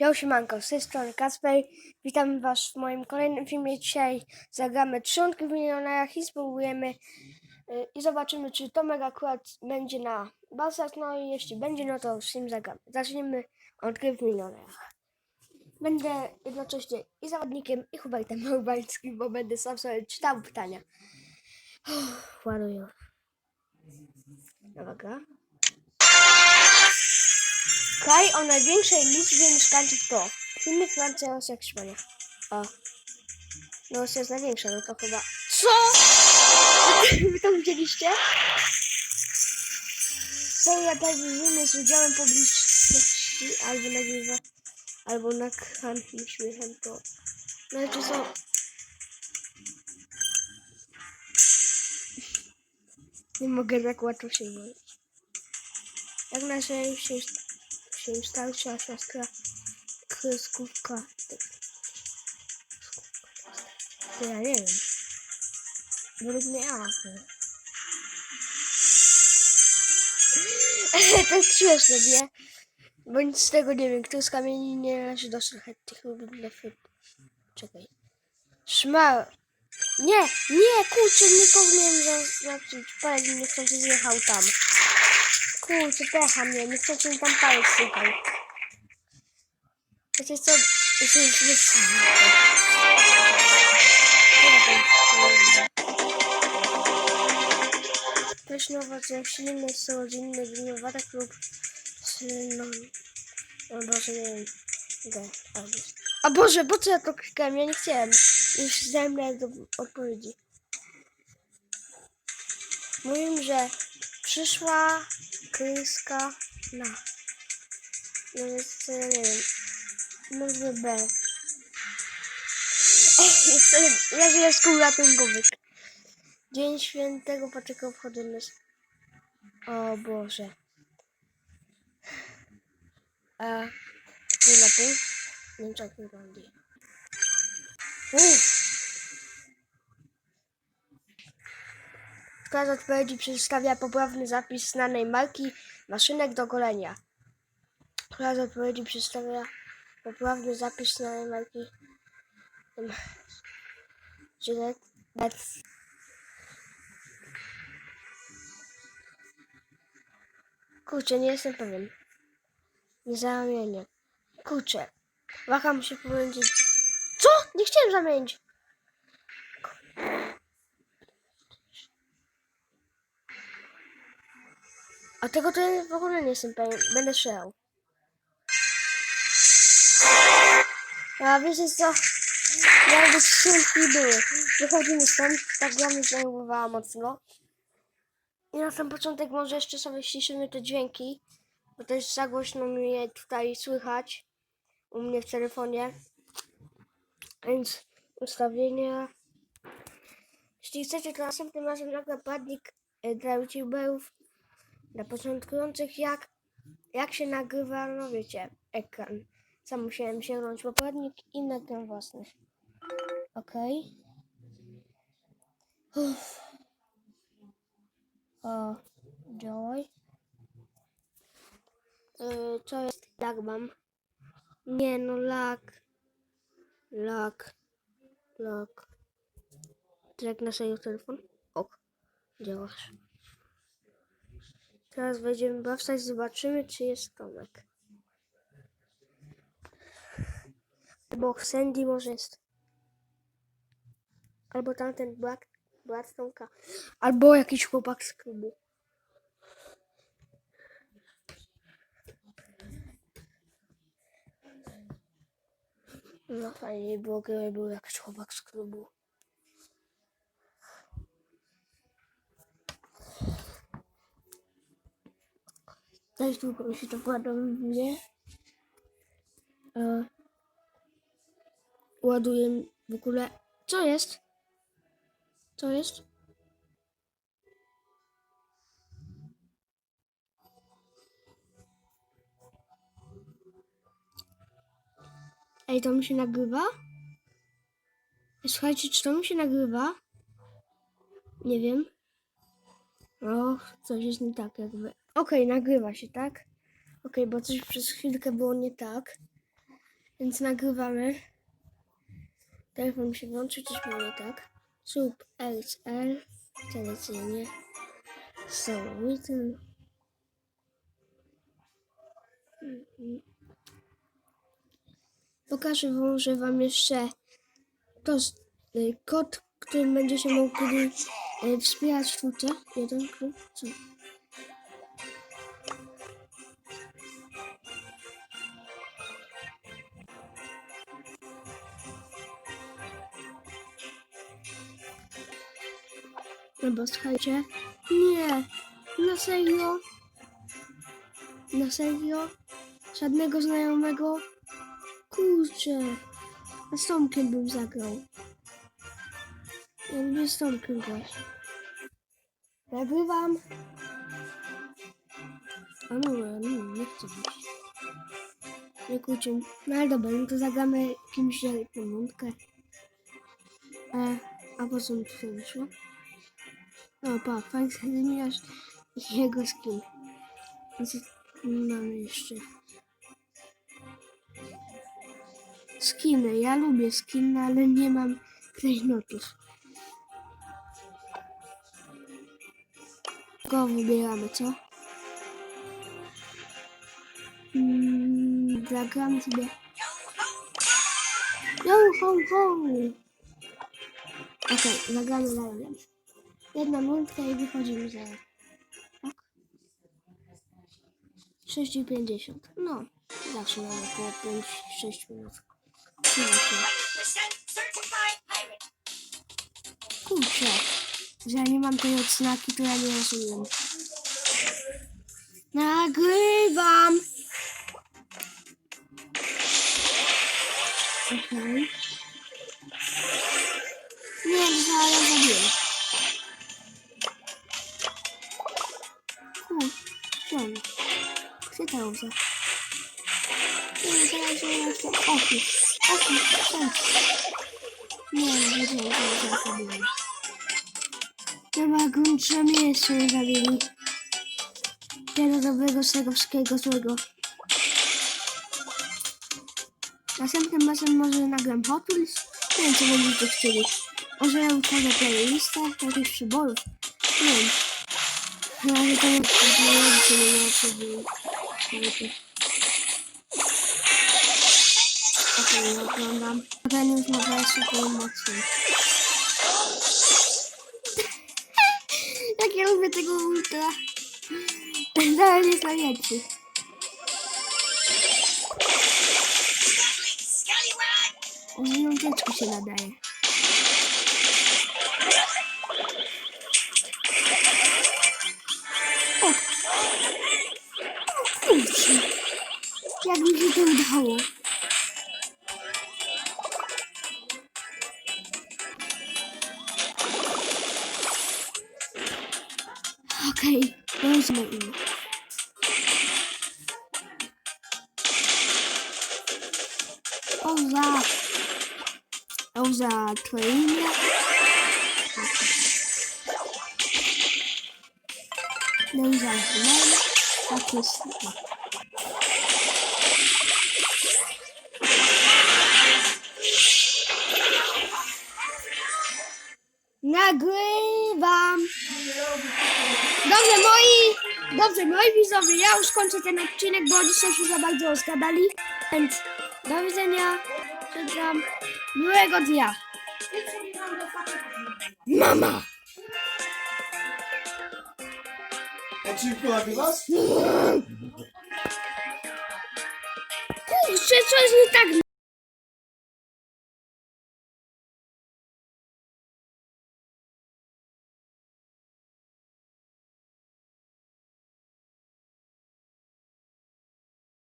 Ja siemanko, z tej strony Kasper. Witam was w moim kolejnym filmie. Dzisiaj zagramy trzonki w milionerach i spróbujemy y, i zobaczymy, czy Tomek akurat będzie na basach. No i jeśli będzie, no to z nim zagramy. Zaczniemy od gry w milionerach. Będę jednocześnie i zawodnikiem, i Hubertem Urbańskim, bo będę sam sobie czytał pytania. Uff, Ładuję. Gra. Kraj o największej liczbie mieszkańców to Filmik, Francja, Rosja, Hiszpania. O. No Rosja jest największa, no to chyba... Co? Wy to widzieliście? Seria telewizyjna z udziałem publiczności albo nagrywa, albo nakrętnym śmiechem to... No to są... Nie mogę tak łatwo się mówić. Jak najszybciej się starsza siostra kreskówka. To ja nie wiem. Według mnie A. to jest śmieszne, nie? Bo nic z tego nie wiem. Kto z kamieni nie należy do szlachetnych lub dla. Czekaj. Szmar. Nie, nie, kurczę, nie powinienem zaznaczyć. Palec mi niechcący zjechał tam. Kurczę, pecha mnie, niechcący mi tam palec zjechał. Wiecie co? Jeszcze nie Też nowa, że silne są rodzinne winowatek lub no, o Boże, nie wiem. G, albo. A Boże, po co ja to klikałem? Ja nie chciałem. Już zdałem do odpowiedzi. Mówimy, że przyszła kryska na. No więc ja nie wiem. Może B. O, jeszcze ja wiem z kół ratunkowych. Dzień świętego Patryka obchodzimy. O Boże. A pół na pół? Nie wiem, jak wygląda. Uff. Która z odpowiedzi przedstawia poprawny zapis znanej marki maszynek do golenia? Która z odpowiedzi przedstawia poprawny zapis znanej marki Gillette? Kurczę, nie jestem pewien. Nie zamienię. Kurczę. Waham się pomiędzy... Co? Nie chciałem zamienić. A tego to ja w ogóle nie jestem pewien. Będę strzelał. A wiecie co? Jakby skrzynki były. Wychodzimy stąd. Tak gra mnie zajmowała mocno. I na sam początek może jeszcze sobie ściszymy te dźwięki. Bo jest za głośno mnie tutaj słychać. U mnie w telefonie. Więc ustawienia. Jeśli chcecie, to następnym razem nagra padnik e, dla youtuberów dla początkujących, jak, jak się nagrywa, no wiecie, ekran. Sam musiałem sięgnąć po padnik i nagram własny. Okej. Uff. O, działaj. Yy, co jest? Lag mam. Nie no, lag. Lag. Lag. Jak na serio telefon? Ok. Działasz. Teraz wejdziemy bawstać, zobaczymy czy jest Tomek. Albo Sandy może jest. Albo tamten brat, brat Tomka. Albo jakiś chłopak z klubu. No fajnie by było, gdyby był jakiś chłopak z klubu. Dość długo mi się to ładuje. E, ładuję w ogóle. Co jest? Co jest? Ej, to mi się nagrywa? Słuchajcie, czy to mi się nagrywa? Nie wiem. O, coś jest nie tak jakby. Okej, nagrywa się, tak? Okej, bo coś przez chwilkę było nie tak. Więc nagrywamy. Telefon się włączy, coś było tak. Sub LSL, tradycyjnie. So, written. Pokażę może wam jeszcze to y, kod, którym będziecie mogli y, wspierać twórcę. Jeden klub, co? No bo słuchajcie, nie, na serio, na serio, żadnego znajomego, kurczę, a z Tomkiem bym zagrał. Ja lubię z Tomkiem grać. Nagrywam. A no, no, nie chcę być. Nie kurczę, no ale dobra, no to zagramy kimś jedną mundkę. E, a po co mi tutaj wyszło? O, pa, fajny zmieniasz jego skin. Więc mamy jeszcze. Skiny, ja lubię skiny, ale nie mam klejnotów. Go wybieramy, co? Mm, zagram sobie. Yo, ho, ho! Okej, zagramy razem. Jedna minutka i wychodzimy za. Tak? 6,50. No, zawsze mam około 5-6 minut. Kurczę, że ja nie mam tej odznaki, to ja nie rozumiem. Nagrywam! Łza? Nie, nie chcę. Oki, oki, stąd. Nie, nie że ja zabiłem. Chyba gruncze mnie jeszcze nie zabili. Tego dobrego tego wszystkiego złego. Następnym razem może nagram Hot Wheels. Nie wiem, co będziecie chcieli. Może ja utworzę playlistę jakichś przyborów. Nie wiem. Na razie to nie wiem, co nie było. Okej, okay, oglądam. Ten już ma wersję tą mocną. Jak ja lubię tego ultra. Ten jest najlepszy. Z dziecku się nadaje. Się to udało? Okej, weźmy im. Oza. Oza, twoje imię? Oza, no, tak jest. Nagrywam. Dobrze, moi, dobrze, moi widzowie, ja już kończę ten odcinek, bo dzisiaj się za bardzo rozgadali. Więc do widzenia, życzam miłego dnia. Mama! Odcinku nagrywasz? Kurczę, coś nie tak